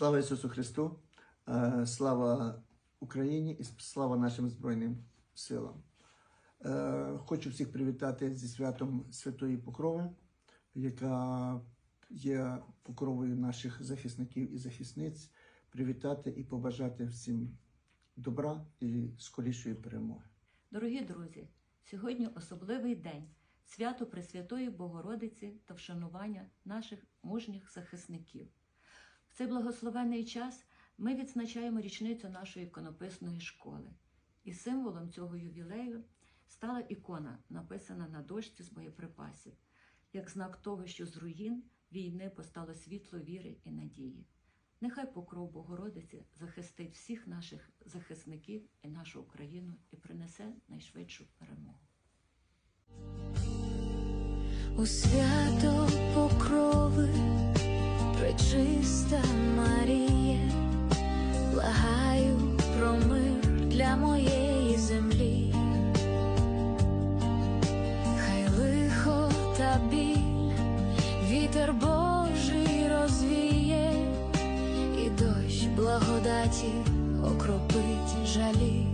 Слава Ісусу Христу, Е, слава Україні і слава нашим Збройним силам. Е, Хочу всіх привітати зі святом Святої Покрови, яка є покровою наших захисників і захисниць. Привітати і побажати всім добра і скорішої перемоги. Дорогі друзі, сьогодні особливий день свято Пресвятої Богородиці та вшанування наших мужніх захисників. Цей благословений час ми відзначаємо річницю нашої іконописної школи. І символом цього ювілею стала ікона, написана на дошці з боєприпасів, як знак того, що з руїн війни постало світло віри і надії. Нехай покров Богородиці захистить всіх наших захисників і нашу Україну і принесе найшвидшу перемогу. У свято покрови, для моєї землі. Хай лихо та біль, вітер Божий розвіє, і дощ благодаті окропить жалі.